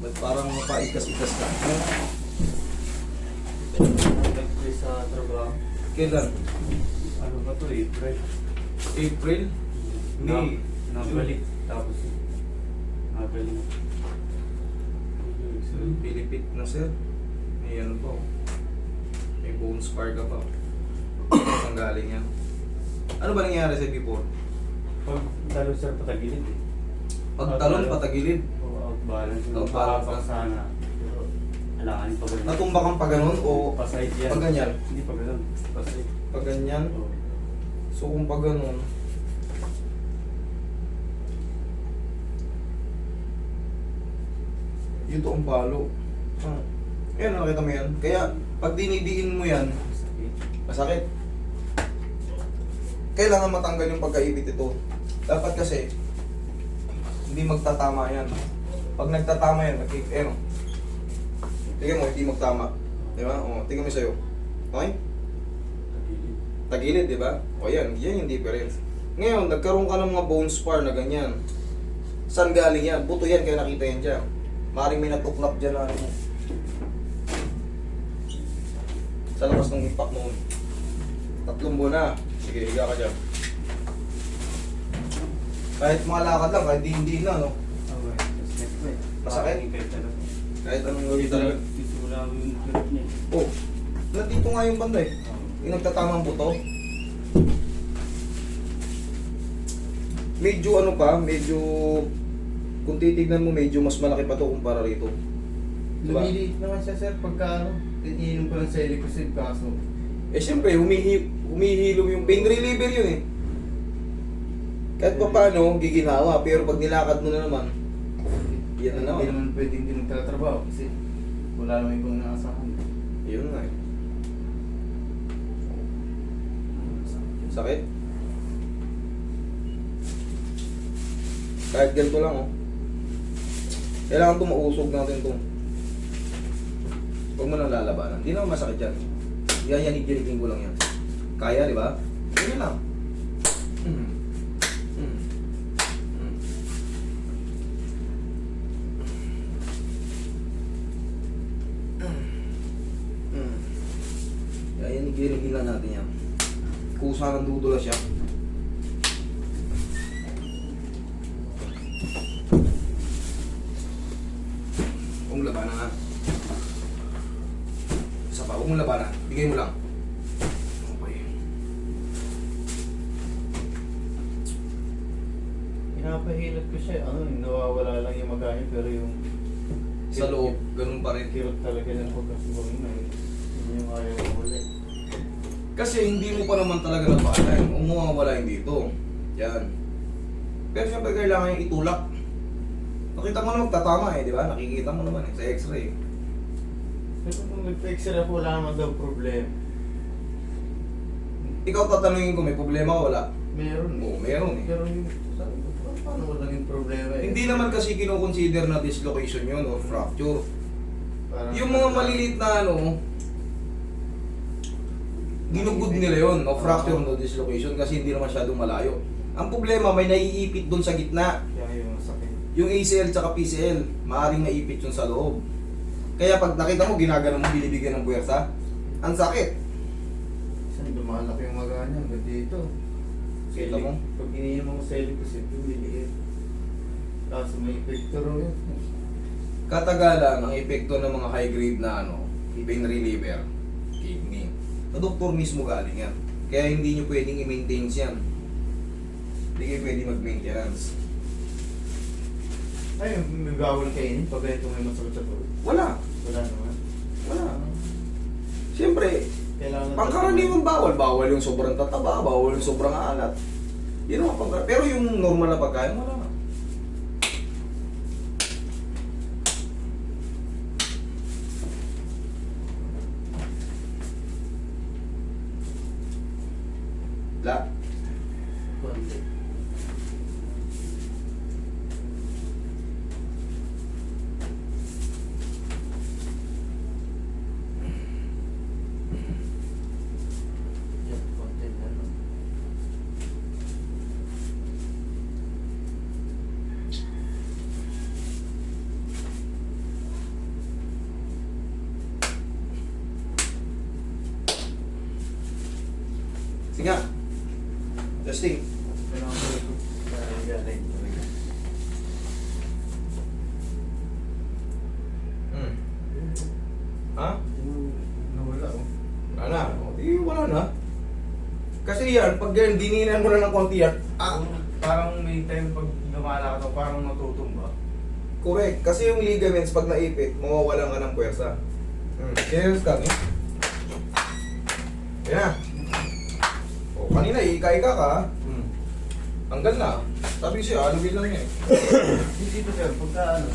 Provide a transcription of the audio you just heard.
Ba't parang mapaikas-ikas ka? Nag-play sa trabaho. Kailan? Ano ba to? April. April? May? Na, nabalik. Tapos, nabalik. Pilipit na sir. May ano pa. May bone scar ka pa. Ang galing yan. Ano ba nangyari sa before? Pag talo sir, patagilid eh. Pagtalon, patagilid. Oo, outbalance. Outbalance Outbalance ka. sana. Pero, kailangan pa ganun. Natumba kang pa ganun o Pasay yan. pag ganyan? Hindi pa ganun. Pasay. pag ganyan? Oo. So kung pag ganun, ito ang palo. Ah. Ayan, nakita mo yan. Kaya, pag dinidiin mo yan, Sakit. masakit. Kailangan matanggal yung pagkaibit ito. Dapat kasi, hindi magtatama yan. Pag nagtatama yan, nag eh, no? Tingnan mo, hindi magtama. Di ba? O, tingnan mo sa'yo. Okay? Tagilid. Tagilid, di ba? O yan, yan yung difference. Ngayon, nagkaroon ka ng mga bone spar na ganyan. Saan galing yan? Buto yan, kaya nakita yan dyan. Maring may natuklap dyan na ano. Sa labas ng impact mo. Tatlong buwan na. Sige, higa ka dyan. Kahit mga lakad lang, kahit hindi na, no? Okay. Tapos next week. Masakit? Kahit ano. Anong gawin talaga. Dito wala yung trip niya. Oh, nandito nga yung banda eh. Yung nagtatamang buto. Medyo ano pa, medyo kung titignan mo medyo mas malaki pa to kumpara rito. Diba? Lumiliit naman siya sir pagka ano, iniinom ko ng Celicosid kaso. Eh siyempre, humihi humihilom yung pain reliever yun eh. Kahit pa paano, giginawa. Pero pag nilakad mo na naman, yan na Hindi naman. naman pwedeng hindi nagtatrabaho kasi wala naman ibang naasahan. Yun nga eh. Sakit? Kahit ganito lang oh. Kailangan ito mausog natin ito. Huwag mo nang lalabanan. Hindi naman masakit yan. Yayanig-yanigin ko lang yan. Kaya, di ba? Sige lang. Mm. Lang natin yan. Kusa ng dudula siya. Mo labanan ha. Isa pa, huwag labanan. Bigay mo lang. Okay. Pinapahilot ko siya, ano, nawawala lang yung magahin pero yung Sa loob, ganun pa rin. kirot talaga ng pagkasubangin na yun. Yun yung ayaw ko ulit. Kasi hindi mo pa naman talaga nabalan. Umuwawala yung dito. Yan. Pero siyempre kailangan yung itulak. Nakita mo naman tatama eh, di ba? Nakikita mo naman eh, sa x-ray. Pero kung nag-x-ray ako, wala naman daw problem. Ikaw tatanungin ko, may problema o wala? Meron Oo, meron eh. Pero yung, sabi ko, "Pa- paano mo naging problema eh? Hindi naman kasi kinoconsider na dislocation yun or fracture. Parang- Yung mga maliliit na ano, ginugod nila yun, no? fracture no dislocation kasi hindi naman masyadong malayo. Ang problema, may naiipit doon sa gitna. Kaya yung sakit. Yung ACL tsaka PCL, maaring naipit yun sa loob. Kaya pag nakita mo, ginagano mo, binibigyan ng puwersa, ang sakit. Isang lumalaki yung maga niya hanggang dito. Kita mo? Pag iniinom mo Celicosid, yung liliit. Kaso may epekto raw yun. Katagalan, ang epekto ng mga high-grade na ano, pain reliever. Sa doktor mismo galing yan. Kaya hindi nyo pwedeng i-maintain yan. Hindi kayo pwedeng mag-maintenance. Ay, may bawal kainin pag ganito may masakit sa tuhod. Wala. Wala naman. Wala. Siyempre, Kailangan pangkaraniwan bawal. Bawal yung sobrang tataba, bawal yung sobrang alat. Yun ang pangkar- Pero yung normal na pagkain, wala La. Sige. Testing. Hmm. Ha? Nawala oh. Wala na. O, di wala na. Kasi yan, pag yan, dininan mo na ng konti yan, ah, Parang may time pag lumalakad ako, parang natutumba. correct. Kasi yung ligaments, pag naipit, mawawalan ka ng puwersa. Hmm. Serious ka, eh? Yan na. Kanina, ika-ika ka, Hmm. hanggang na. Sabi siya, ano lang yan eh. Dito sir, pagka ano,